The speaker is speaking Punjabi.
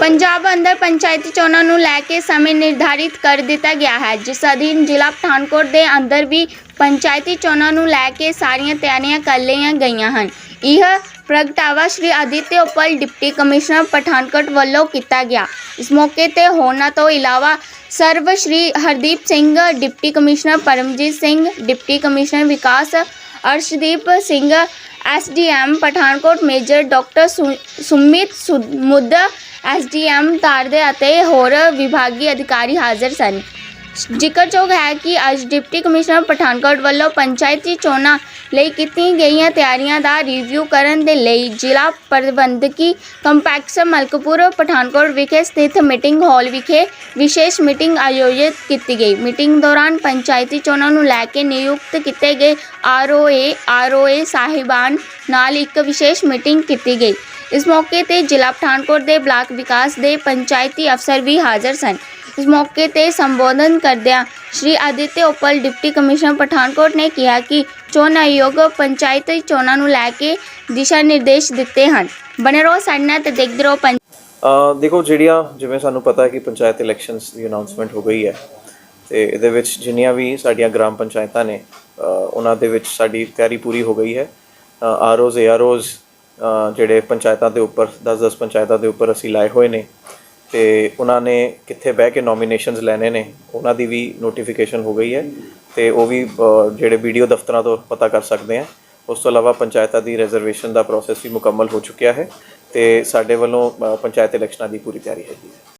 ਪੰਜਾਬ ਅੰਦਰ ਪੰਚਾਇਤੀ ਚੋਣਾਂ ਨੂੰ ਲੈ ਕੇ ਸਮੇਂ ਨਿਰਧਾਰਿਤ ਕਰ ਦਿੱਤਾ ਗਿਆ ਹੈ। ਜਿਸ ਅਧੀਨ ਜ਼ਿਲ੍ਹਾ ਪਠਾਨਕੋਟ ਦੇ ਅੰਦਰ ਵੀ ਪੰਚਾਇਤੀ ਚੋਣਾਂ ਨੂੰ ਲੈ ਕੇ ਸਾਰੀਆਂ ਤਿਆਰੀਆਂ ਕਰ ਲਈਆਂ ਗਈਆਂ ਹਨ। ਇਹ ਪ੍ਰਗਟਾਵਾ ਸ਼੍ਰੀ ਆਦਿਤਯ ਉਪਲ ਡਿਪਟੀ ਕਮਿਸ਼ਨਰ ਪਠਾਨਕੋਟ ਵੱਲੋਂ ਕੀਤਾ ਗਿਆ। ਇਸ ਮੌਕੇ ਤੇ ਹੋਰਨਾਂ ਤੋਂ ਇਲਾਵਾ ਸਰਵ Shri Hardeep Singh, deputy commissioner Paramjit Singh, deputy commissioner ਵਿਕਾਸ Arshdeep Singh SDM Pathankot major doctor ਸੁ- ਸੁਮਿਤ ਸੁਦ- ਐਸਡੀਐਮ ਤਾਰਦੇ ਅਤੇ ਹੋਰ ਵਿਭਾਗੀ ਅਧਿਕਾਰੀ ਹਾਜ਼ਰ ਸਨ। ਜ਼ਿਕਰਯੋਗ ਹੈ ਕਿ ਅੱਜ ਡਿਪਟੀ ਕਮਿਸ਼ਨਰ ਪਠਾਨਕੋਟ ਵੱਲੋਂ ਪੰਚਾਇਤੀ ਚੋਣਾਂ ਲਈ ਕੀਤੀਆਂ ਗਈਆਂ ਤਿਆਰੀਆਂ ਦਾ ਰਿਵਿਊ ਕਰਨ ਦੇ ਲਈ ਜ਼ਿਲ੍ਹਾ ਪ੍ਰਬੰਧਕੀ ਕੰਪੈਕਸ ਮਲਕਪੁਰ ਪਠਾਨਕੋਟ ਵਿਖੇ ਸਥਿਤ ਮੀਟਿੰਗ ਹਾਲ ਵਿਖੇ ਵਿਸ਼ੇਸ਼ ਮੀਟਿੰਗ ਆਯੋਜਿਤ ਕੀਤੀ ਗਈ। ਮੀਟਿੰਗ ਦੌਰਾਨ ਪੰਚਾਇਤੀ ਚੋਣਾਂ ਨੂੰ ਲੈ ਕੇ ਨਿਯੁਕਤ ਕੀਤੇ ਗਏ ਆਰਓਏ ਆਰਓਏ ਸਾਹਿਬਾਨ ਨਾਲ ਇੱਕ ਵਿਸ਼ੇਸ਼ ਮੀਟਿੰਗ ਕੀਤੀ ਗਈ। ਇਸ ਮੌਕੇ ਤੇ ਜ਼ਿਲ੍ਹਾ ਪਠਾਨਕੋਟ ਦੇ ਬਲਾਕ ਵਿਕਾਸ ਦੇ ਪੰਚਾਇਤੀ ਅਫਸਰ ਵੀ ਹਾਜ਼ਰ ਸਨ। ਇਸ ਮੌਕੇ ਤੇ ਸੰਬੋਧਨ ਕਰਦਿਆਂ ਸ਼੍ਰੀ ਆਦਿਤਯ ਉਪਲ ਡਿਪਟੀ ਕਮਿਸ਼ਨਰ ਪਠਾਨਕੋਟ ਨੇ ਕਿਹਾ ਕਿ ਚੋਣ ਆਯੋਗ ਪੰਚਾਇਤੀ ਚੋਣਾਂ ਨੂੰ ਲੈ ਕੇ ਦਿਸ਼ਾ ਨਿਰਦੇਸ਼ ਦਿੱਤੇ ਹਨ। ਬਣੇ ਰਹੋ ਸਾਡੇ ਨਾਲ ਤੇ ਦੇਖਦੇ ਰਹੋ ਪੰਚ ਅ ਦੇਖੋ ਜਿਹੜੀਆਂ ਜਿਵੇਂ ਸਾਨੂੰ ਪਤਾ ਹੈ ਕਿ ਪੰਚਾਇਤ ਇਲੈਕਸ਼ਨਸ ਦੀ ਅਨਾਉਂਸਮੈਂਟ ਹੋ ਗਈ ਹੈ ਤੇ ਇਹਦੇ ਵਿੱਚ ਜਿੰਨੀਆਂ ਵੀ ਸਾਡੀਆਂ ਗ੍ਰਾਮ ਪੰਚਾਇਤਾਂ ਨੇ ਅ, ਉਹਨਾਂ ਦੇ ਵਿੱਚ ਸਾਡੀ ਤਿਆਰੀ ਪੂਰੀ ਹੋ ਗਈ ਹੈ। ਆਰਓਜ਼ ਏਆਰਓਜ਼ ਜਿਹੜੇ ਪੰਚਾਇਤਾਂ ਦੇ ਉੱਪਰ 10-10 ਪੰਚਾਇਤਾਂ ਦੇ ਉੱਪਰ ਅਸੀਂ ਲਾਏ ਹੋਏ ਨੇ ਤੇ ਉਹਨਾਂ ਨੇ ਕਿੱਥੇ ਬਹਿ ਕੇ ਨੋਮੀਨੇਸ਼ਨਸ ਲੈਣੇ ਨੇ ਉਹਨਾਂ ਦੀ ਵੀ ਨੋਟੀਫਿਕੇਸ਼ਨ ਹੋ ਗਈ ਹੈ ਤੇ ਉਹ ਵੀ ਅ, ਜਿਹੜੇ ਵੀਡੀਓ ਦਫ਼ਤਰਾਂ ਤੋਂ ਪਤਾ ਕਰ ਸਕਦੇ ਆ ਉਸ ਤੋਂ ਇਲਾਵਾ ਪੰਚਾਇਤਾਂ ਦੀ ਰਿਜ਼ਰਵੇਸ਼ਨ ਦਾ ਪ੍ਰੋਸੈਸ ਵੀ ਮੁਕੰਮਲ ਹੋ ਚੁੱਕਿਆ ਹੈ ਤੇ ਸਾਡੇ ਵੱਲੋਂ ਪੰਚਾਇਤ ਇਲੈਕਸ਼ਨਾਂ ਦੀ ਪੂਰੀ ਤਿਆਰੀ ਹੈਗੀ ਹੈ।